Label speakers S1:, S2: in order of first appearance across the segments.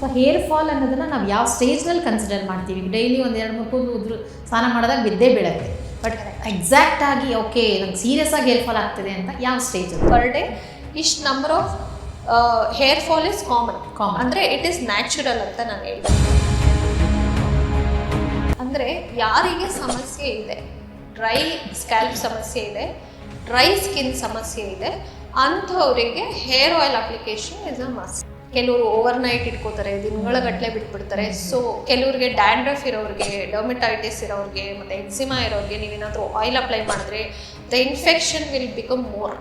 S1: So hair fall ಅನ್ನೋದನ್ನು ನಾವು ಯಾವ ಸ್ಟೇಜ್ನಲ್ಲಿ ಕನ್ಸಿಡರ್ ಮಾಡ್ತೀವಿ. ಡೈಲಿ ಒಂದು ಎರಡು ಮೂರು ಕೂದಲು ಉದ್ರು ಸ್ನಾನ ಮಾಡಿದಾಗ ಬಿದ್ದೇ ಬೀಳುತ್ತೆ. ಬಟ್ ಎಕ್ಸಾಕ್ಟ್ ಆಗಿ ಓಕೆ ನಂಗೆ ಸೀರಿಯಸ್ ಆಗಿ ಹೇರ್ ಫಾಲ್ ಆಗ್ತಿದೆ ಅಂತ ಯಾವ ಸ್ಟೇಜ್
S2: ಪರ್ ಡೇ ಇಷ್ಟು number of hair fall is common
S1: Common.
S2: ಅಂದರೆ ಇಟ್ ಈಸ್ ನ್ಯಾಚುರಲ್ ಅಂತ ನಾನು ಹೇಳ್ತೀನಿ. ಅಂದರೆ ಯಾರಿಗೆ ಸಮಸ್ಯೆ ಇದೆ ಡ್ರೈ ಸ್ಕ್ಯಾಲ್ಪ್ ಸಮಸ್ಯೆ ಇದೆ ಡ್ರೈ ಸ್ಕಿನ್ ಸಮಸ್ಯೆ ಇದೆ ಅಂಥವರಿಗೆ hair oil application is a must ಕೆಲವರು ಓವರ್ ನೈಟ್ ಇಟ್ಕೋತಾರೆ ದಿನಗಳ ಗಟ್ಟಲೆ ಬಿಟ್ಬಿಡ್ತಾರೆ. ಸೊ ಕೆಲವ್ರಿಗೆ ಡ್ಯಾಂಡ್ರಫ್ ಇರೋರಿಗೆ ಡೊಮೆಟೈಟಿಸ್ ಇರೋರಿಗೆ ಮತ್ತು ಎಕ್ಸಿಮಾ ಇರೋರಿಗೆ ನೀವೇನಾದರೂ ಆಯಿಲ್ ಅಪ್ಲೈ ಮಾಡಿದ್ರೆ the infection will become more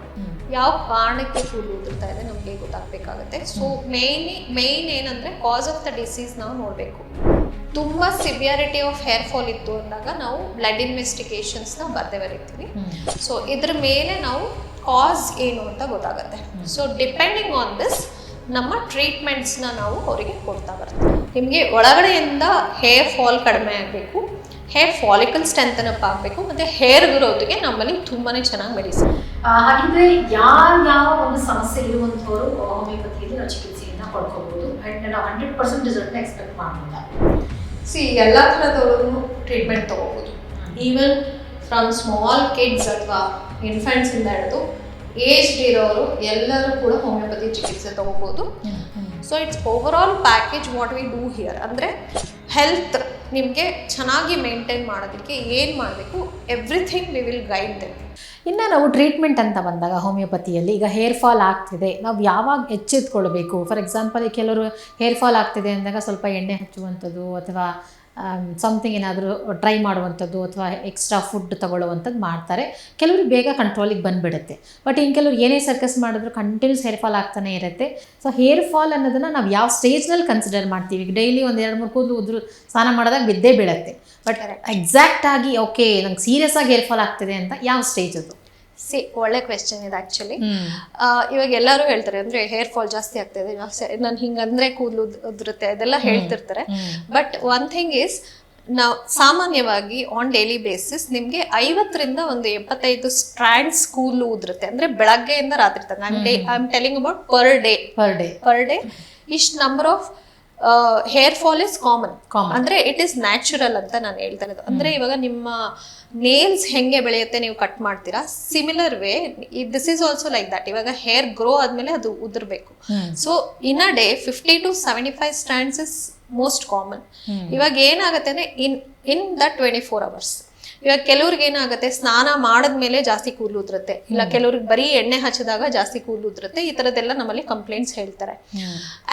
S2: ಯಾವ ಕಾರಣಕ್ಕೆ ಕೂದಲು ಉದುರ್ತಾ ಇದೆ ನಮಗೆ ಗೊತ್ತಾಗಬೇಕಾಗತ್ತೆ. ಸೊ ಮೇಯ್ನಿ ಮೇಯ್ನ್ ಏನಂದರೆ ಕಾಸ್ ಆಫ್ ದ ಡಿಸೀಸ್ ನಾವು ನೋಡಬೇಕು. ತುಂಬ ಸಿವಿಯಾರಿಟಿ ಆಫ್ ಹೇರ್ ಫಾಲ್ ಇತ್ತು ಅಂದಾಗ ನಾವು ಬ್ಲಡ್ ಇನ್ವೆಸ್ಟಿಗೇಷನ್ಸ್ನ ಬರ್ದೇ ಬರೀತೀವಿ ಸೊ ಇದ್ರ ಮೇಲೆ ನಾವು ಕಾಸ್ ಏನು ಅಂತ ಗೊತ್ತಾಗುತ್ತೆ. ಸೊ ಡಿಪೆಂಡಿಂಗ್ ಆನ್ ದಿಸ್ ನಮ್ಮ ಟ್ರೀಟ್ಮೆಂಟ್ಸ್ನ ನಾವು ಅವರಿಗೆ ಕೊಡ್ತಾ ಬರ್ತೀವಿ. ನಿಮಗೆ ಒಳಗಡೆಯಿಂದ ಹೇರ್ ಫಾಲ್ ಕಡಿಮೆ ಆಗಬೇಕು ಹೇರ್ ಫಾಲಿಕಲ್ ಸ್ಟ್ರೆಂಥನ್ ಅಪ್ ಆಗಬೇಕು ಮತ್ತು ಹೇರ್ ಗ್ರೋತ್ಗೆ ನಮ್ಮಲ್ಲಿ ತುಂಬಾ ಚೆನ್ನಾಗಿ ಮೆಡಿಸಿನ್
S1: ಹಾಗಿದ್ರೆ ಯಾವ ಯಾವ ಒಂದು ಸಮಸ್ಯೆ ಇರುವಂಥವರು ಹೋಮಿಯೋಪತಿಯಲ್ಲಿ ನಾವು ಚಿಕಿತ್ಸೆಯನ್ನು ಪಡ್ಕೋಬಹುದು ಆ್ಯಂಡ್ ನಾವು ಹಂಡ್ರೆಡ್ ಪರ್ಸೆಂಟ್ ರಿಸಲ್ಟ್ನ ಎಕ್ಸ್ಪೆಕ್ಟ್ ಮಾಡಿಲ್ಲ
S2: ಸಿ ಎಲ್ಲ ಥರದವರು ಟ್ರೀಟ್ಮೆಂಟ್ ತೊಗೋಬೋದು. ಈವನ್ ಫ್ರಮ್ ಸ್ಮಾಲ್ ಕಿಡ್ಸ್ ಅಥವಾ ಇನ್ಫೆಂಟ್ಸಿಂದ ಹಿಡಿದು ಏಜ್ಡ್ ಇರೋರು ಎಲ್ಲರೂ ಕೂಡ ಹೋಮಿಯೋಪತಿ ಚಿಕಿತ್ಸೆ ತಗೋಬೋದು. So it's overall package what we do here ಅಂದರೆ ಹೆಲ್ತ್ ನಿಮಗೆ ಚೆನ್ನಾಗಿ ಮೇಂಟೈನ್ ಮಾಡೋದಕ್ಕೆ ಏನು ಮಾಡಬೇಕು everything we will guide them
S1: ಇನ್ನು ನಾವು ಟ್ರೀಟ್ಮೆಂಟ್ ಅಂತ ಬಂದಾಗ ಹೋಮಿಯೋಪತಿಯಲ್ಲಿ ಈಗ ಹೇರ್ ಫಾಲ್ ಆಗ್ತಿದೆ. ನಾವು ಯಾವಾಗ ಎಚ್ಚೆತ್ಕೊಳ್ಬೇಕು ಫಾರ್ ಎಕ್ಸಾಂಪಲ್ ಕೆಲವರು ಹೇರ್ ಫಾಲ್ ಆಗ್ತಿದೆ ಅಂದಾಗ ಸ್ವಲ್ಪ ಎಣ್ಣೆ ಹಚ್ಚುವಂಥದ್ದು ಅಥವಾ ಸಮಥಿಂಗ್ ಏನಾದರೂ ಟ್ರೈ ಮಾಡುವಂಥದ್ದು ಅಥವಾ ಎಕ್ಸ್ಟ್ರಾ ಫುಡ್ ತಗೊಳ್ಳುವಂಥದ್ದು ಮಾಡ್ತಾರೆ. ಕೆಲವರು ಬೇಗ ಕಂಟ್ರೋಲಿಗೆ ಬಂದುಬಿಡುತ್ತೆ. ಬಟ್ ಇನ್ನು ಕೆಲವರು ಏನೇ ಸರ್ಕಸ್ ಮಾಡಿದ್ರು ಕಂಟಿನ್ಯೂಸ್ ಹೇರ್ ಫಾಲ್ ಆಗ್ತಾನೆ ಇರುತ್ತೆ. ಸೊ ಹೇರ್ ಫಾಲ್ ಅನ್ನೋದನ್ನು ನಾವು ಯಾವ ಸ್ಟೇಜ್ನಲ್ಲಿ ಕನ್ಸಿಡರ್ ಮಾಡ್ತೀವಿ? ಡೈಲಿ ಒಂದು ಎರಡು ಮೂರು ಕೂದಲು ಉದ್ರು ಸ್ನಾನ ಮಾಡಿದಾಗ ಬಿದ್ದೇ ಬೀಳುತ್ತೆ. ಬಟ್ ಎಕ್ಸಾಕ್ಟ್ ಆಗಿ ಓಕೆ ನಂಗೆ ಸೀರಿಯಸ್ ಆಗಿ ಹೇರ್ ಫಾಲ್ ಆಗ್ತಿದೆ ಅಂತ ಯಾವ ಸ್ಟೇಜ್ ಅದು?
S2: ಸಿ ಒಳ್ಳೆ ಕ್ವೆಶನ್ ಇದೆ ಆ್ಯಕ್ಚುಲಿ ಇವಾಗ ಎಲ್ಲರೂ ಹೇಳ್ತಾರೆ ಅಂದ್ರೆ ಹೇರ್ ಫಾಲ್ ಜಾಸ್ತಿ ಆಗ್ತಾಯಿದೆ ನಾನು ಹಿಂಗಂದ್ರೆ ಕೂದಲು ಉದುರುತ್ತೆ ಅದೆಲ್ಲ ಹೇಳ್ತಿರ್ತಾರೆ. ಬಟ್ ಒನ್ ಥಿಂಗ್ ಇಸ್ ನಾವು ಸಾಮಾನ್ಯವಾಗಿ ಆನ್ ಡೈಲಿ ಬೇಸಿಸ್ ನಿಮ್ಗೆ ಐವತ್ತರಿಂದ ಒಂದು ಎಪ್ಪತ್ತೈದು ಸ್ಟ್ರ್ಯಾಂಡ್ಸ್ ಕೂದಲು ಉದುರುತ್ತೆ. ಅಂದ್ರೆ ಬೆಳಗ್ಗೆಯಿಂದ ರಾತ್ರಿ ತನಕ. I am telling about per day
S1: per day
S2: per day ಇಷ್ಟು number of hair fall is common
S1: common
S2: ಅಂದ್ರೆ ಇಟ್ ಇಸ್ ನ್ಯಾಚುರಲ್ ಅಂತ ನಾನು ಹೇಳ್ತಾ ಇರೋದು. ಅಂದ್ರೆ ಇವಾಗ ನಿಮ್ಮ ನೇಲ್ಸ್ ಹೆಂಗೆ ಬೆಳೆಯುತ್ತೆ ನೀವು ಕಟ್ ಮಾಡ್ತೀರಾ? Similar way this is also like that ಇವಾಗ ಹೇರ್ ಗ್ರೋ ಆದ್ಮೇಲೆ ಅದು ಉದುರ್ಬೇಕು. So in a day fifty to seventy five strands is most common ಇವಾಗ ಏನಾಗುತ್ತೆ ಅಂದ್ರೆ in in the twenty four hours ಇವಾಗ ಕೆಲವ್ರಿಗೆ ಏನಾಗುತ್ತೆ ಸ್ನಾನ ಮಾಡಿದ್ಮೇಲೆ ಜಾಸ್ತಿ ಕೂದಲು ಉದುರುತ್ತೆ. ಇಲ್ಲ ಕೆಲವ್ರಿಗೆ ಬರೀ ಎಣ್ಣೆ ಹಚ್ಚಿದಾಗ ಜಾಸ್ತಿ ಕೂದಲು ಉದುರುತ್ತೆ ಈ ಥರದ್ದೆಲ್ಲ ನಮ್ಮಲ್ಲಿ ಕಂಪ್ಲೇಂಟ್ಸ್ ಹೇಳ್ತಾರೆ.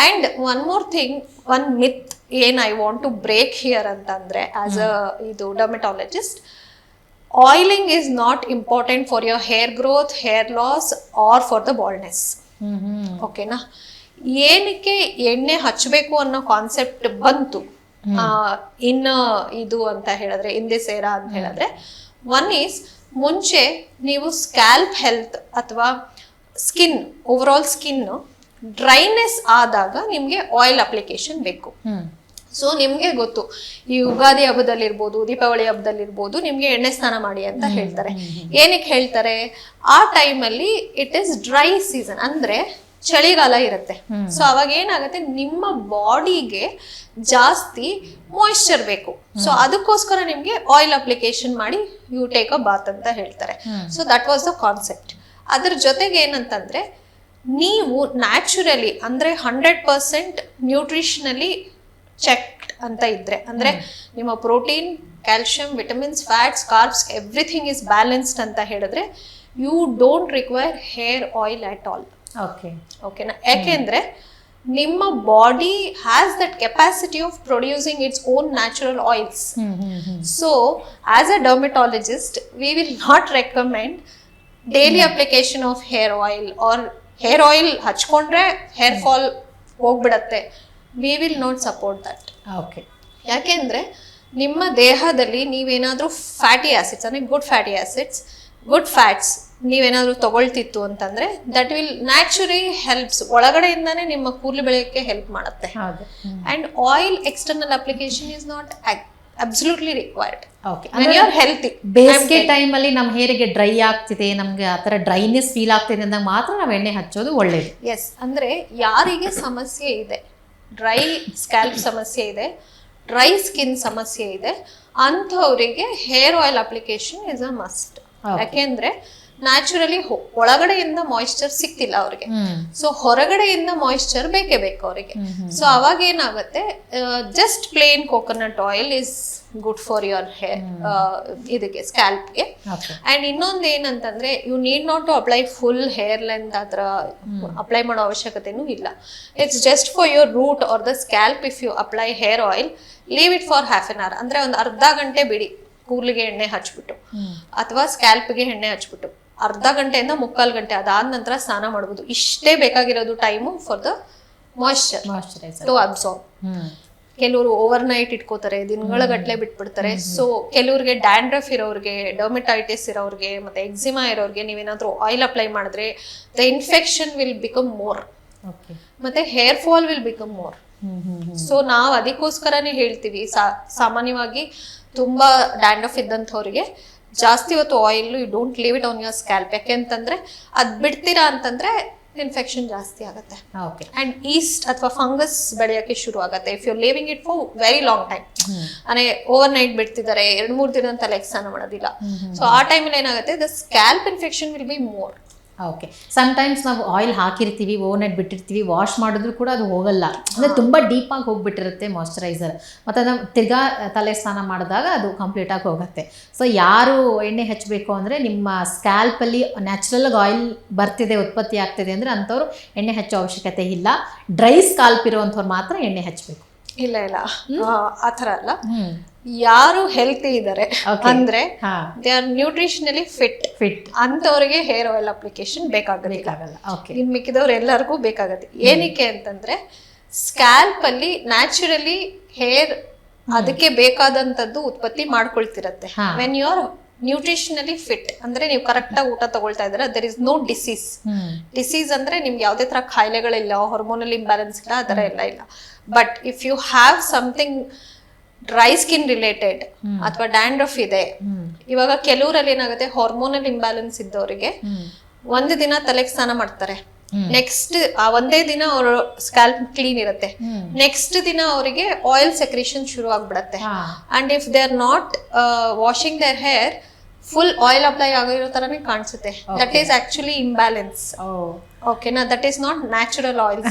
S2: And one more thing one myth ಏನ್ I want to break here ಅಂತ ಅಂದ್ರೆ ಆಸ್ ಅ ಇದು dermatologist oiling is not important for your hair growth hair loss or for the baldness ಓಕೆನಾ ಏನಕ್ಕೆ ಎಣ್ಣೆ ಹಚ್ಚಬೇಕು ಅನ್ನೋ ಕಾನ್ಸೆಪ್ಟ್ ಬಂತು? ಇನ್ ಇದು ಅಂತ ಹೇಳಿದ್ರೆ ಹಿಂದೆ ಸೇರ ಅಂತ ಹೇಳಿದ್ರೆ ಒನ್ ಈಸ್ ಮುಂಚೆ ನೀವು ಸ್ಕ್ಯಾಲ್ಪ್ ಹೆಲ್ತ್ ಅಥವಾ skin over all skin dryness ಆದಾಗ ನಿಮಗೆ ಆಯಿಲ್ ಅಪ್ಲಿಕೇಶನ್ ಬೇಕು. ಸೊ ನಿಮಗೆ ಗೊತ್ತು ಈ ಯುಗಾದಿ ಹಬ್ಬದಲ್ಲಿರ್ಬೋದು ದೀಪಾವಳಿ ಹಬ್ಬದಲ್ಲಿರ್ಬೋದು ನಿಮಗೆ ಎಣ್ಣೆ ಸ್ನಾನ ಮಾಡಿ ಅಂತ ಹೇಳ್ತಾರೆ. ಏನಕ್ಕೆ ಹೇಳ್ತಾರೆ? ಆ ಟೈಮಲ್ಲಿ ಇಟ್ ಇಸ್ ಡ್ರೈ ಸೀಸನ್ ಅಂದ್ರೆ ಚಳಿಗಾಲ ಇರುತ್ತೆ. ಸೊ ಅವಾಗ ಏನಾಗುತ್ತೆ? ನಿಮ್ಮ ಬಾಡಿಗೆ ಜಾಸ್ತಿ ಮಾಯಿಶ್ಚರ್ ಬೇಕು. ಸೊ ಅದಕ್ಕೋಸ್ಕರ ನಿಮ್ಗೆ ಆಯಿಲ್ ಅಪ್ಲಿಕೇಶನ್ ಮಾಡಿ ಯು ಟೇಕ್ ಅ ಬಾತ್ ಅಂತ ಹೇಳ್ತಾರೆ. So that was the concept ಅದ್ರ ಜೊತೆಗೆ ಏನಂತಂದ್ರೆ ನೀವು ನ್ಯಾಚುರಲಿ ಅಂದ್ರೆ ಹಂಡ್ರೆಡ್ ಪರ್ಸೆಂಟ್ ನ್ಯೂಟ್ರಿಷನಲಿ ಚೆಕ್ ಅಂತ ಇದ್ರೆ ಅಂದ್ರೆ ನಿಮ್ಮ protein calcium vitamins fats carbs everything is balanced ಅಂತ ಹೇಳಿದ್ರೆ you don't require hair oil at all
S1: okay
S2: ಓಕೆನಾ ಯಾಕೆಂದ್ರೆ ನಿಮ್ಮ body has that capacity of producing its own natural oils so as a dermatologist we will not recommend daily application of hair oil or hair oil ಹಚ್ಕೊಂಡ್ರೆ hair fall ಹೋಗ್ಬಿಡತ್ತೆ. We will not support that
S1: okay
S2: ಯಾಕೆಂದ್ರೆ ನಿಮ್ಮ ದೇಹದಲ್ಲಿ ನೀವೇನಾದರೂ fatty acids ಅಂದರೆ good fatty acids good fats ನೀವೇನಾದ್ರೂ ತಗೊಳ್ತಿತ್ತು ಅಂತಂದ್ರೆ that will naturally helps ಒಳಗಡೆಯಿಂದಾನೇ ನಿಮ್ಮ ಕೂದಲು ಬೆಳೆಯೋಕ್ಕೆ ಹೆಲ್ಪ್ ಮಾಡುತ್ತೆ. And oil external application is not absolutely required healthy
S1: ಬೇಸಿಗೆ ಟೈಮಲ್ಲಿ ನಮ್ಮ ಹೇರಿಗೆ ಡ್ರೈ ಆಗ್ತಿದೆ ನಮ್ಗೆ ಆ ಡ್ರೈನೆಸ್ ಫೀಲ್ ಆಗ್ತಿದೆ ಅಂದಾಗ ಮಾತ್ರ ನಾವು ಎಣ್ಣೆ ಹಚ್ಚೋದು ಒಳ್ಳೇದು.
S2: ಎಸ್ ಅಂದ್ರೆ ಯಾರಿಗೆ ಸಮಸ್ಯೆ ಇದೆ ಡ್ರೈ ಸ್ಕ್ಯಾಲ್ಪ್ ಸಮಸ್ಯೆ ಇದೆ ಡ್ರೈ ಸ್ಕಿನ್ ಸಮಸ್ಯೆ ಇದೆ ಅಂಥವರಿಗೆ hair oil application is a must ಯಾಕೆಂದ್ರೆ ನ್ಯಾಚುರಲಿ ಒಳಗಡೆಯಿಂದ ಮಾಯಿಶ್ಚರ್ ಸಿಕ್ತಿಲ್ಲ ಅವ್ರಿಗೆ. ಸೊ ಹೊರಗಡೆಯಿಂದ ಮಾಯಿಶ್ಚರ್ ಬೇಕೇ ಬೇಕು ಅವರಿಗೆ. ಸೊ ಅವಾಗ ಏನಾಗುತ್ತೆ just plain coconut oil is good for your hair ಇದಕ್ಕೆ ಸ್ಕ್ಯಾಲ್ಪ್ಗೆ ಅಂಡ್ ಇನ್ನೊಂದು ಏನಂತಂದ್ರೆ you need not to apply full hair length ಅದರ ಅಪ್ಲೈ ಮಾಡೋ ಅವಶ್ಯಕತೆನೂ ಇಲ್ಲ. It's just for your root or the scalp if you apply hair oil leave it for half an hour ಅಂದ್ರೆ ಒಂದು ಅರ್ಧ ಗಂಟೆ ಬಿಡಿ ಕೂರ್ಲಿಗೆ ಎಣ್ಣೆ ಹಚ್ಬಿಟ್ಟು. ಅಥವಾ ಸ್ಕ್ಯಾಲ್ಪ್ಗೆ ಎಣ್ಣೆ ಹಚ್ಬಿಟ್ಟು. ಅರ್ಧ ಗಂಟೆಯಿಂದ ಮುಕ್ಕಾಲು ಗಂಟೆ ಅದಾದ ನಂತರ ಸ್ನಾನ ಮಾಡ್ಬೋದು. ಇಷ್ಟೇ ಬೇಕಾಗಿರೋದು time for the moisture
S1: moisturiser
S2: to absorb ಕೆಲವರು ಓವರ್ ನೈಟ್ ಇಟ್ಕೋತಾರೆ ದಿನಗಳ ಗಟ್ಟಲೆ ಬಿಟ್ಬಿಡ್ತಾರೆ. ಸೊ ಕೆಲವ್ರಿಗೆ ಡ್ಯಾಂಡ್ರಫ್ ಇರೋರಿಗೆ ಡರ್ಮಿಟೈಟಿಸ್ ಇರೋರಿಗೆ ಮತ್ತೆ ಎಕ್ಸಿಮಾ ಇರೋರಿಗೆ ನೀವೇನಾದ್ರೂ ಆಯಿಲ್ ಅಪ್ಲೈ ಮಾಡಿದ್ರೆ the infection will become more ಮತ್ತೆ hair fall will become more so ನಾವ್ ಅದಕ್ಕೋಸ್ಕರನೇ ಹೇಳ್ತೀವಿ. ಸಾಮಾನ್ಯವಾಗಿ ತುಂಬಾ ಡ್ಯಾಂಡ್ರಫ್ ಇದ್ದಂಥವ್ರಿಗೆ ಜಾಸ್ತಿ ಹೊತ್ತು oil you don't leave it on your scalp ಯಾಕೆಂತಂದ್ರೆ ಅದ್ ಬಿಡ್ತೀರಾ ಅಂತಂದ್ರೆ ಇನ್ಫೆಕ್ಷನ್ ಜಾಸ್ತಿ ಆಗುತ್ತೆ.
S1: ಓಕೆ
S2: ಅಂಡ್ ಈಸ್ಟ್ ಅಥವಾ ಫಂಗಸ್ ಬೆಳೆಯೋಕೆ ಶುರು ಆಗುತ್ತೆ. If you leaving it for very long time ಅಂದ್ರೆ ಓವರ್ ನೈಟ್ ಬಿಡ್ತಿದ್ದಾರೆ ಎರಡ್ ಮೂರ್ ದಿನ ಅಂತ ಲೆಕ್ಸಾನ ಮಾಡೋದಿಲ್ಲ. ಸೊ ಆ ಟೈಮಲ್ಲಿ ಏನಾಗುತ್ತೆ the scalp infection will be more
S1: okay times ನಾವು ಆಯಿಲ್ ಹಾಕಿರ್ತೀವಿ ಓನೆಟ್ ಬಿಟ್ಟಿರ್ತೀವಿ ವಾಶ್ ಮಾಡಿದ್ರು ಕೂಡ ಅದು ಹೋಗಲ್ಲ. ಅಂದರೆ ತುಂಬ ಡೀಪಾಗಿ ಹೋಗ್ಬಿಟ್ಟಿರುತ್ತೆ ಮಾಯಶ್ಚರೈಸರ್ ಮತ್ತು ನಾವು ತಿರ್ಗಾ ತಲೆ ಸ್ನಾನ ಮಾಡಿದಾಗ ಅದು ಕಂಪ್ಲೀಟಾಗಿ ಹೋಗುತ್ತೆ. ಸೊ ಯಾರು ಎಣ್ಣೆ ಹಚ್ಚಬೇಕು ಅಂದರೆ ನಿಮ್ಮ ಸ್ಕ್ಯಾಲ್ಪಲ್ಲಿ ನ್ಯಾಚುರಲಾಗಿ ಆಯಿಲ್ ಬರ್ತಿದೆ, ಉತ್ಪತ್ತಿ ಆಗ್ತಿದೆ ಅಂದರೆ ಅಂಥವ್ರು ಎಣ್ಣೆ ಹಚ್ಚೋ ಅವಶ್ಯಕತೆ ಇಲ್ಲ. ಡ್ರೈ ಸ್ಕಾಲ್ಪ್ ಇರುವಂಥವ್ರು ಮಾತ್ರ ಎಣ್ಣೆ ಹಚ್ಚಬೇಕು
S2: ಇಲ್ಲ ಇಲ್ಲ. ಆ, ಥರ ಅಲ್ಲ. ಯಾರು ಹೆಲ್ತಿ ಇದ್ದಾರೆ. ಅಂದ್ರೆ they are nutritionally fit
S1: fit
S2: ಅಂಥವ್ರಿಗೆ ಹೇರ್ ಆಯಿಲ್ ಅಪ್ಲಿಕೇಶನ್ ಬೇಕಾಗುತ್ತೆ.
S1: ಬೇಕಾಗಲ್ಲ. ಓಕೆ
S2: ಇನ್ ಮಿಕ್ಕಿದವ್ರು ಎಲ್ಲರಿಗೂ ಬೇಕಾಗತ್ತೆ. ಏನಕ್ಕೆ ಅಂತಂದ್ರೆ ಸ್ಕ್ಯಾಲ್ಪ್ ಅಲ್ಲಿ ನ್ಯಾಚುರಲಿ ಹೇರ್ ಅದಕ್ಕೆ ಬೇಕಾದಂತದ್ದು ಉತ್ಪತ್ತಿ ಮಾಡ್ಕೊಳ್ತಿರತ್ತೆ. When you are nutritionally fit ಅಂದ್ರೆ ನೀವು ಕರೆಕ್ಟ್ ಆಗಿ ಊಟ ತಗೊಳ್ತಾ ಇದ್ರೆ there is no disease disease ಅಂದ್ರೆ ನಿಮ್ಗೆ ಯಾವುದೇ ತರ ಕಾಯಿಲೆಗಳಿಲ್ಲ ಹಾರ್ಮೋನಲ್ ಇಂಬ್ಯಾಲೆನ್ಸ್ ಇಲ್ಲ ಆ ಥರ ಎಲ್ಲ ಇಲ್ಲ. But if you have something dry skin related ಅಥವಾ ಡ್ಯಾಂಡ್ರಫ್ ಇದೆ ಇವಾಗ ಕೆಲವರಲ್ಲಿ ಏನಾಗುತ್ತೆ ಹಾರ್ಮೋನಲ್ ಇಂಬ್ಯಾಲೆನ್ಸ್ ಇದ್ದವರಿಗೆ ಒಂದು ದಿನ ತಲೆಗೆ ಸ್ನಾನ ಮಾಡ್ತಾರೆ. ನೆಕ್ಸ್ಟ್ ಆ ಒಂದೇ ದಿನ ಅವ್ರ ಸ್ಕ್ಯಾಲ್ಪ್ ಕ್ಲೀನ್ ಇರುತ್ತೆ. ನೆಕ್ಸ್ಟ್ ದಿನ ಅವರಿಗೆ ಆಯಿಲ್ ಸೆಕ್ರೇಷನ್ ಶುರು ಆಗ್ಬಿಡತ್ತೆ. And if they are not washing their hair full oil apply ಆಗಿರೋ ತರನೇ ಕಾಣಿಸುತ್ತೆ. ದಟ್ ಈಸ್ ಆಕ್ಚುಲಿ ಇಂಬ್ಯಾಲೆನ್ಸ್ ಓಕೆನಾ that is not natural oil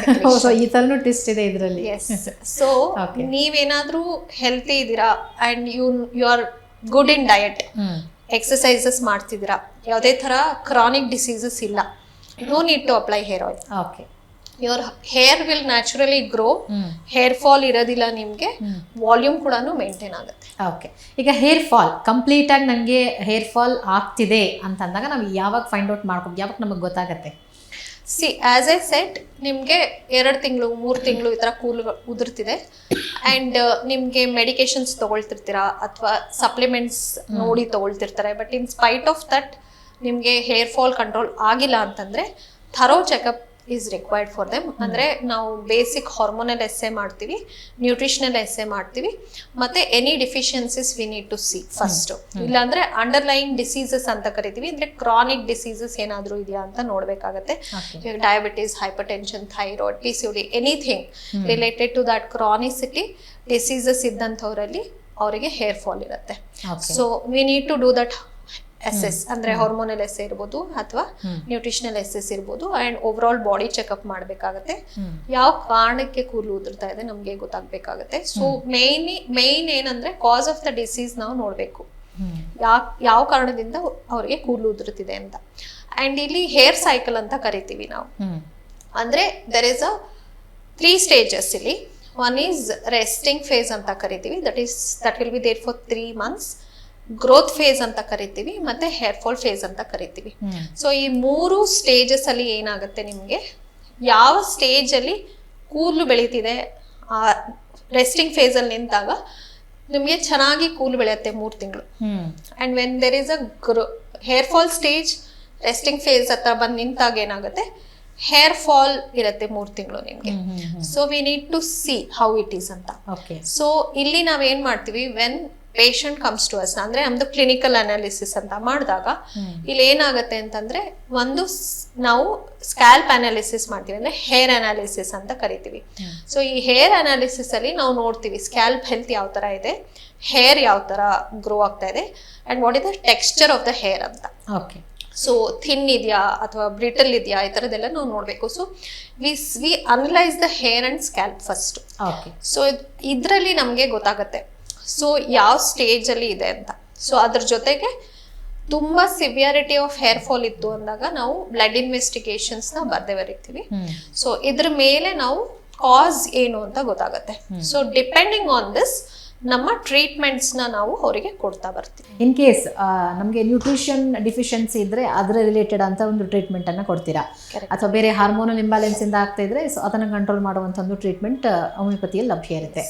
S1: ಈ ತರನು ಟೆಸ್ಟ್ ಇದೆ ಇದರಲ್ಲಿ.
S2: Yes so. ನೀವೇನಾದ್ರೂ ಹೆಲ್ತಿ ಇದ್ದೀರಾ? And you you are good in diet exercises ಮಾಡ್ತಿದ್ದೀರಾ? ಯಾವುದೇ ಥರ ಕ್ರಾನಿಕ್ ಡಿಸೀಸಸ್ ಇಲ್ಲ. No need to apply hair oil
S1: okay
S2: your hair will naturally grow hair fall ಇರೋದಿಲ್ಲ ನಿಮಗೆ. ವಾಲ್ಯೂಮ್ ಕೂಡ ಮೇಂಟೈನ್ ಆಗುತ್ತೆ.
S1: ಓಕೆ ಈಗ ಹೇರ್ ಫಾಲ್ ಕಂಪ್ಲೀಟ್ ಆಗಿ ನನಗೆ ಹೇರ್ ಫಾಲ್ ಆಗ್ತಿದೆ ಅಂತಂದಾಗ ನಾವು ಯಾವಾಗ ಫೈಂಡ್ ಔಟ್ ಮಾಡ್ಕೊಂಡು ಯಾವಾಗ ನಮಗೆ ಗೊತ್ತಾಗತ್ತೆ?
S2: ಸಿ ಆಸ್ ಎ ಸೆಟ್ ನಿಮಗೆ ಎರಡು ತಿಂಗಳು ಮೂರು ತಿಂಗಳು ಈ ಥರ ಕೂಲ್ ಉದುರ್ತಿದೆ. ಆ್ಯಂಡ್ ನಿಮಗೆ ಮೆಡಿಕೇಶನ್ಸ್ ತಗೊಳ್ತಿರ್ತೀರಾ ಅಥವಾ ಸಪ್ಲಿಮೆಂಟ್ಸ್ ನೋಡಿ ತಗೊಳ್ತಿರ್ತಾರೆ. But in spite of that ನಿಮಗೆ ಹೇರ್ ಫಾಲ್ ಕಂಟ್ರೋಲ್ ಆಗಿಲ್ಲ ಅಂತಂದರೆ thorough checkup is required for them ಅಂದರೆ ನಾವು ಬೇಸಿಕ್ ಹಾರ್ಮೋನಲ್ ಎಸ್ಸೆ ಮಾಡ್ತೀವಿ ನ್ಯೂಟ್ರಿಷನಲ್ ಎಸ್ಸೆ ಮಾಡ್ತೀವಿ ಮತ್ತು any deficiencies we need to see first ಇಲ್ಲಾಂದರೆ ಅಂಡರ್ಲೈನ್ ಡಿಸೀಸಸ್ ಅಂತ ಕರಿತೀವಿ ಅಂದರೆ ಕ್ರಾನಿಕ್ ಡಿಸೀಸಸ್ ಏನಾದರೂ ಇದೆಯಾ ಅಂತ ನೋಡಬೇಕಾಗತ್ತೆ.
S1: Diabetes
S2: diabetes hypertension thyroid P C D anything related to that chronicity diseases ಇದ್ದಂಥವರಲ್ಲಿ ಅವರಿಗೆ ಹೇರ್ ಫಾಲ್ ಇರುತ್ತೆ. So we need to do that assay ಅಂದ್ರೆ ಹಾರ್ಮೋನಲ್ ಎಸ್ ಇರ್ಬೋದು ಅಥವಾ ನ್ಯೂಟ್ರಿಷನಲ್ ಎಸ್ ಎಸ್ ಇರ್ಬೋದು and over all body checkup ಮಾಡಬೇಕಾಗತ್ತೆ ಯಾವ ಕಾರಣಕ್ಕೆ ಕೂದಲು ಉದುರ್ತಾ ಇದೆ ನಮಗೆ ಗೊತ್ತಾಗಬೇಕಾಗತ್ತೆ. ಸೊ ಮೇನ್ ಮೇನ್ ಏನಂದ್ರೆ ಕಾಸ್ ಆಫ್ ದ ಡಿಸೀಸ್ ನಾವು ನೋಡಬೇಕು. ಯಾವ ಕಾರಣದಿಂದ ಅವ್ರಿಗೆ ಕೂದಲು ಉದುರುತ್ತಿದೆ ಅಂತ. ಅಂಡ್ ಇಲ್ಲಿ ಹೇರ್ ಸೈಕಲ್ ಅಂತ ಕರಿತೀವಿ ನಾವು. ಅಂದ್ರೆ there is a three stages ಇಲ್ಲಿ. ಒನ್ ಈಸ್ ರೆಸ್ಟಿಂಗ್ ಫೇಸ್ ಅಂತ ಕರಿತೀವಿ. That is that will be there for three months growth phase ಅಂತ ಕರಿತೀವಿ ಮತ್ತೆ ಹೇರ್ ಫಾಲ್ ಫೇಸ್ ಅಂತ ಕರಿತೀವಿ. ಸೊ ಈ ಮೂರು ಸ್ಟೇಜಸ್ ಅಲ್ಲಿ ಏನಾಗುತ್ತೆ ನಿಮಗೆ? ಯಾವ ಸ್ಟೇಜ್ ಅಲ್ಲಿ ಕೂದಲು ಬೆಳೀತಿದೆ ಆ ರೆಸ್ಟಿಂಗ್ ಫೇಸ್ ಅಲ್ಲಿ ನಿಂತಾಗ ನಿಮಗೆ ಚೆನ್ನಾಗಿ ಕೂದಲು ಬೆಳೆಯುತ್ತೆ ಮೂರು ತಿಂಗಳು. And when there is a grow hair fall stage resting phase ಹತ್ರ ಬಂದು ನಿಂತಾಗ ಏನಾಗುತ್ತೆ? ಹೇರ್ ಫಾಲ್ ಇರುತ್ತೆ ಮೂರು ತಿಂಗಳು ನಿಮಗೆ. So we need to see how it is ಅಂತ.
S1: ಓಕೆ
S2: ಸೊ ಇಲ್ಲಿ ನಾವೇನ್ ಮಾಡ್ತೀವಿ when patient comes to us ಅಂದ್ರೆ ನಮ್ದು ಕ್ಲಿನಿಕಲ್ ಅನಾಲಿಸಿಸ್ ಅಂತ ಮಾಡಿದಾಗ ಇಲ್ಲಿ ಏನಾಗುತ್ತೆ ಅಂತಂದ್ರೆ ಒಂದು ನಾವು ಸ್ಕ್ಯಾಲ್ಪ್ ಅನಾಲಿಸಿಸ್ ಮಾಡ್ತೀವಿ ಅಂದ್ರೆ ಹೇರ್ ಅನಾಲಿಸಿಸ್ ಅಂತ ಕರಿತೀವಿ. ಸೊ ಈ ಹೇರ್ ಅನಾಲಿಸಿಸ್ ಅಲ್ಲಿ ನಾವು ನೋಡ್ತೀವಿ ಸ್ಕ್ಯಾಲ್ಪ್ ಹೆಲ್ತ್ ಯಾವ ತರ ಇದೆ ಹೇರ್ ಯಾವ ತರ ಗ್ರೋ ಆಗ್ತಾ ಇದೆ and what is the texture of the hair ಅಂತ.
S1: ಓಕೆ
S2: ಸೊ ಥಿನ್ ಇದೆಯಾ ಅಥವಾ ಬ್ರಿಟಲ್ ಇದೆಯಾ ಈ ಥರದ್ದೆಲ್ಲ ನಾವು ನೋಡಬೇಕು. So we we analyse the hair and scalp first
S1: okay
S2: so ಇದರಲ್ಲಿ ನಮಗೆ ಗೊತ್ತಾಗುತ್ತೆ. ಸೊ ಯಾವ ಸ್ಟೇಜಲ್ಲಿ ಇದೆ ಅಂತ. ಸೊ ಅದ್ರ ಜೊತೆಗೆ ತುಂಬಾ ಸಿವಿಯಾರಿಟಿ ಆಫ್ ಹೇರ್ ಫಾಲ್ ಇತ್ತು ಅಂದಾಗ ನಾವು ಬ್ಲಡ್ ಇನ್ವೆಸ್ಟಿಗೇಷನ್ಸ್ನ ಬರ್ದೆ ಬರೀತೀವಿ. ಸೊ ಇದ್ರ ಮೇಲೆ ನಾವು ಕಾಸ್ ಏನು ಅಂತ ಗೊತ್ತಾಗುತ್ತೆ. ಸೊ ಡಿಪೆಂಡಿಂಗ್ ಆನ್ ದಿಸ್ ನಮ್ಮ ಟ್ರೀಟ್ಮೆಂಟ್ಸ್ನ ನಾವು ಅವರಿಗೆ ಕೊಡ್ತಾ ಬರ್ತೀವಿ.
S1: ಇನ್ ಕೇಸ್ ನಮಗೆ ನ್ಯೂಟ್ರಿಷನ್ ಡಿಫಿಷಿಯನ್ಸಿ ಇದ್ರೆ ಅದರ ರಿಲೇಟೆಡ್ ಅಂತ ಒಂದು ಟ್ರೀಟ್ಮೆಂಟ್ ಅನ್ನ ಕೊಡ್ತೀರಾ? ಅಥವಾ ಬೇರೆ ಹಾರ್ಮೋನಲ್ ಇಂಬ್ಯಾಲೆನ್ಸ್ ಇಂದ ಆಗ್ತಾ ಇದ್ರೆ ಸೊ ಅದನ್ನು ಕಂಟ್ರೋಲ್ ಮಾಡುವಂಥ ಒಂದು ಟ್ರೀಟ್ಮೆಂಟ್ ಹೋಮಿಯೋಪತಿಯಲ್ಲಿ ಲಭ್ಯ ಇರುತ್ತೆ.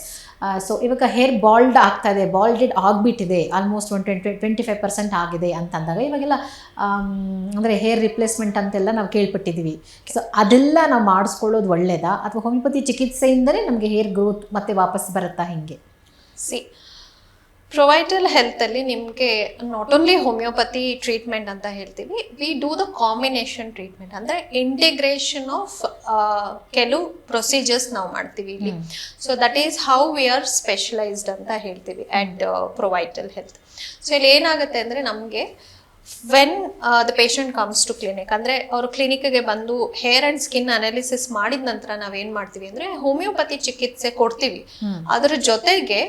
S1: ಸೊ ಇವಾಗ ಹೇರ್ ಬಾಲ್ಡ್ ಆಗ್ತಾ ಇದೆ ಬಾಲ್ಡೆಡ್ ಆಗಿಬಿಟ್ಟಿದೆ almost one twenty twenty five percent ಆಗಿದೆ ಅಂತಂದಾಗ ಇವಾಗೆಲ್ಲ ಅಂದರೆ ಹೇರ್ ರಿಪ್ಲೇಸ್ಮೆಂಟ್ ಅಂತೆಲ್ಲ ನಾವು ಕೇಳ್ಪಟ್ಟಿದ್ದೀವಿ. ಸೊ ಅದೆಲ್ಲ ನಾವು ಮಾಡಿಸ್ಕೊಳ್ಳೋದು ಒಳ್ಳೆಯದಾ ಅಥವಾ ಹೋಮಿಯೋಪತಿ ಚಿಕಿತ್ಸೆಯಿಂದಲೇ ನಮಗೆ ಹೇರ್ ಗ್ರೋತ್ ಮತ್ತೆ ವಾಪಸ್ ಬರುತ್ತಾ ಹೀಗೆ?
S2: ಸಿ ಪ್ರೊವೈಟಲ್ ಹೆಲ್ತಲ್ಲಿ ನಿಮಗೆ ನಾಟ್ ಓನ್ಲಿ ಹೋಮಿಯೋಪತಿ ಟ್ರೀಟ್ಮೆಂಟ್ ಅಂತ ಹೇಳ್ತೀವಿ we do the combination treatment ಅಂದರೆ ಇಂಟಿಗ್ರೇಷನ್ ಆಫ್ ಕೆಲವು ಪ್ರೊಸೀಜರ್ಸ್ ನಾವು ಮಾಡ್ತೀವಿ ಇಲ್ಲಿ. So that is how we are specialised ಅಂತ ಹೇಳ್ತೀವಿ ಅಟ್ ಪ್ರೊವೈಟಲ್ ಹೆಲ್ತ್ ಸೊ ಇಲ್ಲಿ ಏನಾಗುತ್ತೆ ಅಂದರೆ ನಮಗೆ when the patient comes to clinic ಅಂದರೆ ಅವರು ಕ್ಲಿನಿಕ್ಗೆ ಬಂದು ಹೇರ್ ಆ್ಯಂಡ್ ಸ್ಕಿನ್ ಅನಾಲಿಸಿಸ್ ಮಾಡಿದ ನಂತರ ನಾವೇನು ಮಾಡ್ತೀವಿ ಅಂದರೆ ಹೋಮಿಯೋಪತಿ ಚಿಕಿತ್ಸೆ ಕೊಡ್ತೀವಿ. ಅದರ ಜೊತೆಗೆ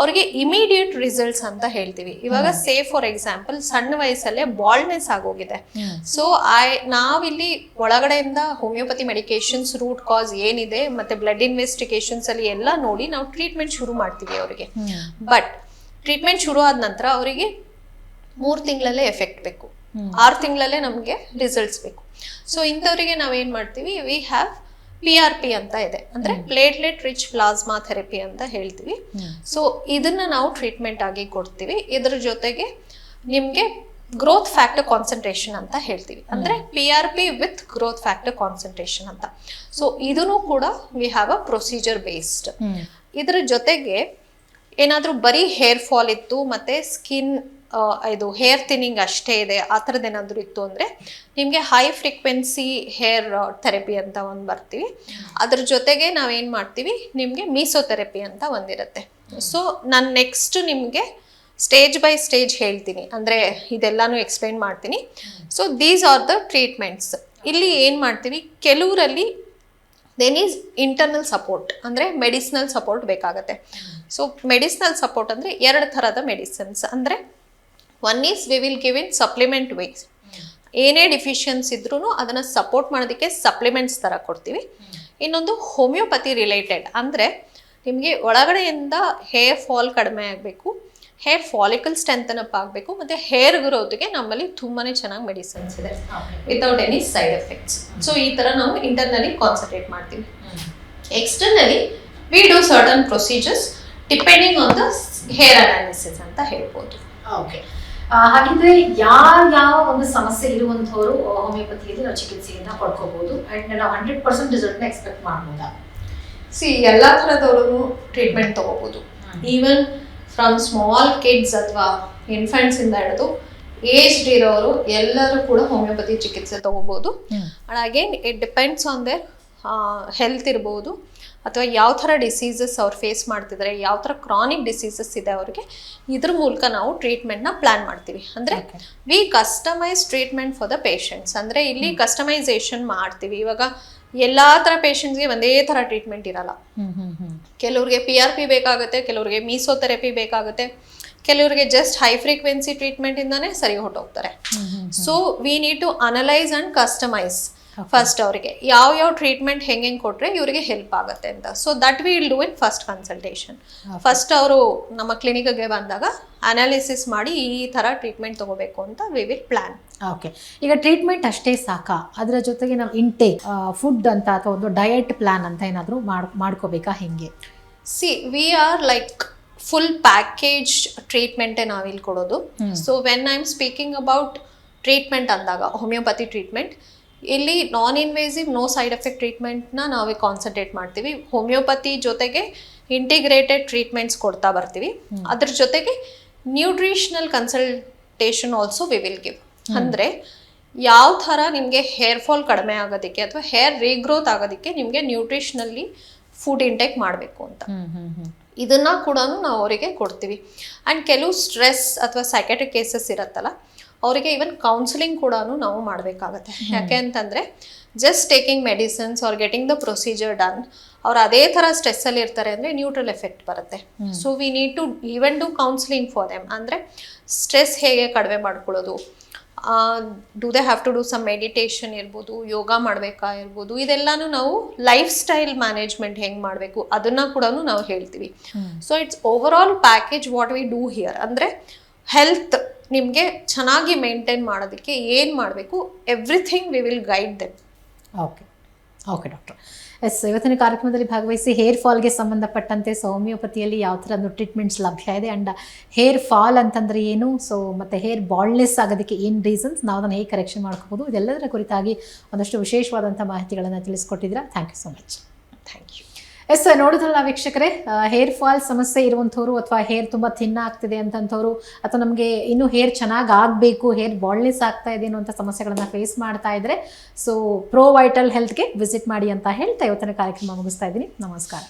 S2: ಅವ್ರಿಗೆ ಇಮಿಡಿಯೇಟ್ ರಿಸಲ್ಟ್ಸ್ ಅಂತ ಹೇಳ್ತೀವಿ. ಇವಾಗ ಸೇ ಫಾರ್ ಎಕ್ಸಾಂಪಲ್ ಸಣ್ಣ ವಯಸ್ಸಲ್ಲೇ ಬಾಲ್ನೆಸ್ ಆಗೋಗಿದೆ. ಸೊ ಐ ನಾವಿಲ್ಲಿ ಒಳಗಡೆಯಿಂದ ಹೋಮಿಯೋಪತಿ ಮೆಡಿಕೇಶನ್ಸ್ ರೂಟ್ ಕಾಸ್ ಏನಿದೆ ಮತ್ತೆ ಬ್ಲಡ್ ಇನ್ವೆಸ್ಟಿಗೇಷನ್ಸ್ ಅಲ್ಲಿ ಎಲ್ಲ ನೋಡಿ ನಾವು ಟ್ರೀಟ್ಮೆಂಟ್ ಶುರು ಮಾಡ್ತೀವಿ ಅವರಿಗೆ. ಬಟ್ ಟ್ರೀಟ್ಮೆಂಟ್ ಶುರು ಆದ ನಂತರ ಅವರಿಗೆ ಮೂರು ತಿಂಗಳಲ್ಲೇ ಎಫೆಕ್ಟ್ ಬೇಕು. ಆರು ತಿಂಗಳಲ್ಲೇ ನಮಗೆ ರಿಸಲ್ಟ್ಸ್ ಬೇಕು. ಸೊ ಇಂಥವರಿಗೆ ನಾವೇನು ಮಾಡ್ತೀವಿ? We have P R P ಅಂತ ಇದೆ. ಅಂದ್ರೆ ಪ್ಲೇಟ್ಲೆಟ್ ರಿಚ್ ಪ್ಲಾಸ್ಮಾ ಥೆರಪಿ ಅಂತ ಹೇಳ್ತೀವಿ. ಸೊ ಇದನ್ನ ನಾವು ಟ್ರೀಟ್ಮೆಂಟ್ ಆಗಿ ಕೊಡ್ತೀವಿ. ಇದ್ರ ಜೊತೆಗೆ ನಿಮಗೆ ಗ್ರೋತ್ ಫ್ಯಾಕ್ಟರ್ ಕಾನ್ಸಂಟ್ರೇಷನ್ ಅಂತ ಹೇಳ್ತೀವಿ. ಅಂದ್ರೆ P R P with growth factor concentration ಅಂತ. ಸೊ ಇದನ್ನು ಕೂಡ we have a procedure based ಇದ್ರ ಜೊತೆಗೆ ಏನಾದರೂ ಬರೀ ಹೇರ್ ಫಾಲ್ ಇತ್ತು ಮತ್ತೆ ಸ್ಕಿನ್ ಇದು ಹೇರ್ ಥಿನ್ನಿಂಗ್ ಅಷ್ಟೇ ಇದೆ, ಆ ಥರದ್ದು ಏನಾದರೂ ಇತ್ತು ಅಂದರೆ ನಿಮಗೆ ಹೈ ಫ್ರೀಕ್ವೆನ್ಸಿ ಹೇರ್ ಥೆರಪಿ ಅಂತ ಒಂದು ಬರ್ತೀವಿ. ಅದ್ರ ಜೊತೆಗೆ ನಾವೇನು ಮಾಡ್ತೀವಿ, ನಿಮಗೆ ಮೀಸೋಥೆರಪಿ ಅಂತ ಒಂದಿರುತ್ತೆ. ಸೊ ನಾನು ನೆಕ್ಸ್ಟ್ ನಿಮಗೆ ಸ್ಟೇಜ್ ಬೈ ಸ್ಟೇಜ್ ಹೇಳ್ತೀನಿ, ಅಂದರೆ ಇದೆಲ್ಲನೂ ಎಕ್ಸ್ಪ್ಲೈನ್ ಮಾಡ್ತೀನಿ. So these are the treatments ಇಲ್ಲಿ ಏನು ಮಾಡ್ತೀವಿ ಕೆಲವರಲ್ಲಿ ದೆನ್ ಈಸ್ ಇಂಟರ್ನಲ್ ಸಪೋರ್ಟ್ ಅಂದರೆ ಮೆಡಿಸಿನಲ್ ಸಪೋರ್ಟ್ ಬೇಕಾಗತ್ತೆ. ಸೊ ಮೆಡಿಸಿನಲ್ ಸಪೋರ್ಟ್ ಅಂದರೆ ಎರಡು ಥರದ ಮೆಡಿಸಿನ್ಸ್ ಅಂದರೆ one is we will give in supplement ways ಏನೇ ಡಿಫಿಷಿಯನ್ಸ್ ಇದ್ರೂ ಅದನ್ನು ಸಪೋರ್ಟ್ ಮಾಡೋದಕ್ಕೆ ಸಪ್ಲಿಮೆಂಟ್ಸ್ ಥರ ಕೊಡ್ತೀವಿ. ಇನ್ನೊಂದು ಹೋಮಿಯೋಪತಿ ರಿಲೇಟೆಡ್ ಅಂದರೆ ನಿಮಗೆ ಒಳಗಡೆಯಿಂದ ಹೇರ್ ಫಾಲ್ ಕಡಿಮೆ ಆಗಬೇಕು ಹೇರ್ ಫಾಲಿಕಲ್ ಸ್ಟ್ರೆಂಥನ್ ಅಪ್ ಆಗಬೇಕು, ಮತ್ತು ಹೇರ್ ಗ್ರೋತ್ಗೆ ನಮ್ಮಲ್ಲಿ ತುಂಬಾ ಚೆನ್ನಾಗಿ ಮೆಡಿಸಿನ್ಸ್ ಇದೆ without any side effects so ಈ ಥರ ನಾವು ಇಂಟರ್ನಲಿ ಕಾನ್ಸಂಟ್ರೇಟ್ ಮಾಡ್ತೀವಿ. Externally we do certain procedures depending on the hair analysis ಅಂತ ಹೇಳ್ಬೋದು.
S1: ಓಕೆ ಹಾಗಿದ್ರೆ ಯಾವ ಯಾವ ಒಂದು ಸಮಸ್ಯೆ ಇರುವಂತವರು ಹೋಮಿಯೋಪತಿಯಲ್ಲಿ ನಾವು ಚಿಕಿತ್ಸೆಯನ್ನ ಪಡ್ಕೋಬಹುದು ಅಂಡ್ ನಾವು ಹಂಡ್ರೆಡ್ ಪರ್ಸೆಂಟ್ ರಿಸಲ್ಟ್ನ ಎಕ್ಸ್ಪೆಕ್ಟ್ ಮಾಡ್ಬೋದಾ?
S2: ಸಿ ಎಲ್ಲ ತರದವರು ಟ್ರೀಟ್ಮೆಂಟ್ ತಗೋಬಹುದು ಈವನ್ ಫ್ರಮ್ ಸ್ಮಾಲ್ ಕಿಡ್ಸ್ ಅಥವಾ ಇನ್ಫೆಂಟ್ಸ್ ಇಂದ ಹಿಡಿದು ಏಜ್ಡ್ ಇರೋರು ಎಲ್ಲರೂ ಕೂಡ ಹೋಮಿಯೋಪತಿ ಚಿಕಿತ್ಸೆ ತಗೋಬಹುದು and again it depends on their health ಇರ್ಬೋದು ಅಥವಾ ಯಾವ ಥರ ಡಿಸೀಸಸ್ ಅವ್ರು ಫೇಸ್ ಮಾಡ್ತಿದ್ದಾರೆ ಯಾವ ಥರ ಕ್ರಾನಿಕ್ ಡಿಸೀಸಸ್ ಇದೆ ಅವ್ರಿಗೆ ಇದ್ರ ಮೂಲಕ ನಾವು ಟ್ರೀಟ್ಮೆಂಟ್ನ ಪ್ಲ್ಯಾನ್ ಮಾಡ್ತೀವಿ. ಅಂದರೆ we customise treatment for the patients ಅಂದರೆ ಇಲ್ಲಿ ಕಸ್ಟಮೈಸೇಷನ್ ಮಾಡ್ತೀವಿ. ಇವಾಗ ಎಲ್ಲ ಥರ ಪೇಷಂಟ್ಸ್ಗೆ ಒಂದೇ ಥರ ಟ್ರೀಟ್ಮೆಂಟ್ ಇರಲ್ಲ. ಕೆಲವ್ರಿಗೆ ಪಿ ಆರ್ ಪಿ ಬೇಕಾಗುತ್ತೆ ಕೆಲವ್ರಿಗೆ ಮೀಸೋಥೆರಪಿ ಬೇಕಾಗುತ್ತೆ ಕೆಲವ್ರಿಗೆ ಜಸ್ಟ್ ಹೈ ಫ್ರೀಕ್ವೆನ್ಸಿ ಟ್ರೀಟ್ಮೆಂಟ್ ಇಂದಾನೆ ಸರಿ ಹೊಟ್ಟೋಗ್ತಾರೆ so we need to analyse and customise first ಅವರಿಗೆ. ಯಾವ ಯಾವ ಟ್ರೀಟ್ಮೆಂಟ್ ಹೆಂಗೆ ಹೆಂಗೆ ಕೊಟ್ಟರೆ ಇವರಿಗೆ ಹೆಲ್ಪ್ ಆಗುತ್ತೆ ಅಂತ. So that we will do in first consultation first ಅವರು ನಮ್ಮ ಕ್ಲಿನಿಕ್ಗೆ ಬಂದಾಗ ಅನಾಲಿಸಿಸ್ ಮಾಡಿ ಈ ಥರ ಟ್ರೀಟ್ಮೆಂಟ್ ತಗೋಬೇಕು ಅಂತ ವಿ ವಿಲ್ ಪ್ಲಾನ್
S1: ಓಕೆ ಈಗ ಟ್ರೀಟ್ಮೆಂಟ್ ಅಷ್ಟೇ ಸಾಕಾ? ಅದರ ಜೊತೆಗೆ ನಾವು ಇಂಟೇಕ್ ಫುಡ್ ಅಂತ ಅಥವಾ ಒಂದು ಡಯಟ್ ಪ್ಲಾನ್ ಅಂತ ಏನಾದರೂ ಮಾಡ್ ಮಾಡ್ಕೋಬೇಕಾ ಹೆಂಗೆ?
S2: See we are like full package ಟ್ರೀಟ್ಮೆಂಟೇ ನಾವಿಲ್ಲಿ ಕೊಡೋದು. So when I am speaking about treatment ಅಂದಾಗ ಹೋಮಿಯೋಪತಿ ಟ್ರೀಟ್ಮೆಂಟ್ ಇಲ್ಲಿ non invasive no side effect ಟ್ರೀಟ್ಮೆಂಟ್ನ ನಾವೇ ಕಾನ್ಸಂಟ್ರೇಟ್ ಮಾಡ್ತೀವಿ. ಹೋಮಿಯೋಪತಿ ಜೊತೆಗೆ ಇಂಟಿಗ್ರೇಟೆಡ್ ಟ್ರೀಟ್ಮೆಂಟ್ಸ್ ಕೊಡ್ತಾ ಬರ್ತೀವಿ. ಅದ್ರ ಜೊತೆಗೆ nutritional consultation also we will give ಅಂದರೆ ಯಾವ ಥರ ನಿಮಗೆ ಹೇರ್ ಫಾಲ್ ಕಡಿಮೆ ಆಗೋದಕ್ಕೆ ಅಥವಾ ಹೇರ್ ರೀಗ್ರೋತ್ ಆಗೋದಕ್ಕೆ ನಿಮಗೆ ನ್ಯೂಟ್ರಿಷನಲ್ಲಿ ಫುಡ್ ಇಂಟೇಕ್ ಮಾಡಬೇಕು ಅಂತ. ಇದನ್ನ ಕೂಡ ನಾವು ಅವರಿಗೆ ಕೊಡ್ತೀವಿ. ಆ್ಯಂಡ್ ಕೆಲವು ಸ್ಟ್ರೆಸ್ ಅಥವಾ ಸೈಕೆಟ್ರಿಕ್ ಕೇಸಸ್ ಇರುತ್ತಲ್ಲ ಅವರಿಗೆ ಈವನ್ ಕೌನ್ಸಿಲಿಂಗ್ ಕೂಡ ನಾವು ಮಾಡಬೇಕಾಗತ್ತೆ. ಯಾಕೆ ಅಂತಂದರೆ just taking medicines or getting the procedure done ಅವ್ರು ಅದೇ ಥರ ಸ್ಟ್ರೆಸ್ಸಲ್ಲಿ ಇರ್ತಾರೆ ಅಂದರೆ ನ್ಯೂಟ್ರಲ್ ಎಫೆಕ್ಟ್ ಬರುತ್ತೆ. So we need to even do counselling for them ಅಂದರೆ ಸ್ಟ್ರೆಸ್ ಹೇಗೆ ಕಡಿಮೆ ಮಾಡ್ಕೊಳ್ಳೋದು? Do they have to do some meditation ಇರ್ಬೋದು ಯೋಗ ಮಾಡಬೇಕಾ ಇರ್ಬೋದು ಇದೆಲ್ಲನೂ ನಾವು ಲೈಫ್ ಸ್ಟೈಲ್ ಮ್ಯಾನೇಜ್ಮೆಂಟ್ ಹೆಂಗೆ ಮಾಡಬೇಕು ಅದನ್ನು ಕೂಡ ನಾವು ಹೇಳ್ತೀವಿ. So it's over all package what we do here ಅಂದರೆ ಹೆಲ್ತ್ ನಿಮಗೆ ಚೆನ್ನಾಗಿ ಮೇಂಟೈನ್ ಮಾಡೋದಕ್ಕೆ ಏನು ಮಾಡಬೇಕು? Everything we will guide them
S1: okay okay doctor yes ಇವತ್ತಿನ ಕಾರ್ಯಕ್ರಮದಲ್ಲಿ ಭಾಗವಹಿಸಿ ಹೇರ್ ಫಾಲ್ಗೆ ಸಂಬಂಧಪಟ್ಟಂತೆ ಸೊ ಹೋಮಿಯೋಪತಿಯಲ್ಲಿ ಯಾವ ಥರದ್ದು ಟ್ರೀಟ್ಮೆಂಟ್ಸ್ ಲಭ್ಯ ಇದೆ ಆ್ಯಂಡ್ ಹೇರ್ ಫಾಲ್ ಅಂತಂದರೆ ಏನು? ಸೊ ಮತ್ತು ಹೇರ್ ಬಾಲ್ನೆಸ್ ಆಗೋದಕ್ಕೆ ಏನು ರೀಸನ್ಸ್ ನಾವು ಅದನ್ನು ಹೇಗೆ ಕರೆಕ್ಷನ್ ಮಾಡ್ಕೋಬೋದು? ಇದೆಲ್ಲದರ ಕುರಿತಾಗಿ ಒಂದಷ್ಟು ವಿಶೇಷವಾದಂಥ ಮಾಹಿತಿಗಳನ್ನು ತಿಳಿಸ್ಕೊಟ್ಟಿದ್ದೀರಾ? Thank you so much
S2: thank you
S1: yes ನೋಡಿದ್ರಲ್ಲ ವೀಕ್ಷಕರೇ ಹೇರ್ ಫಾಲ್ ಸಮಸ್ಯೆ ಇರುವಂಥವ್ರು ಅಥವಾ ಹೇರ್ ತುಂಬ ಥಿನ್ ಆಗ್ತಿದೆ ಅಂತಂಥವ್ರು ಅಥವಾ ನಮಗೆ ಇನ್ನೂ ಹೇರ್ ಚೆನ್ನಾಗಿ ಆಗಬೇಕು ಹೇರ್ ಬಾಲ್ನೆಸ್ ಆಗ್ತಾ ಇದೆ ಅನ್ನುವಂಥ ಸಮಸ್ಯೆಗಳನ್ನು ಫೇಸ್ ಮಾಡ್ತಾ ಇದ್ರೆ ಸೊ ಪ್ರೋ ವೈಟಲ್ ಹೆಲ್ತ್ಗೆ ವಿಸಿಟ್ ಮಾಡಿ ಅಂತ ಹೇಳ್ತಾ ಇವತ್ತಿನ ಕಾರ್ಯಕ್ರಮ ಮುಗಿಸ್ತಾ ಇದ್ದೀನಿ. ನಮಸ್ಕಾರ.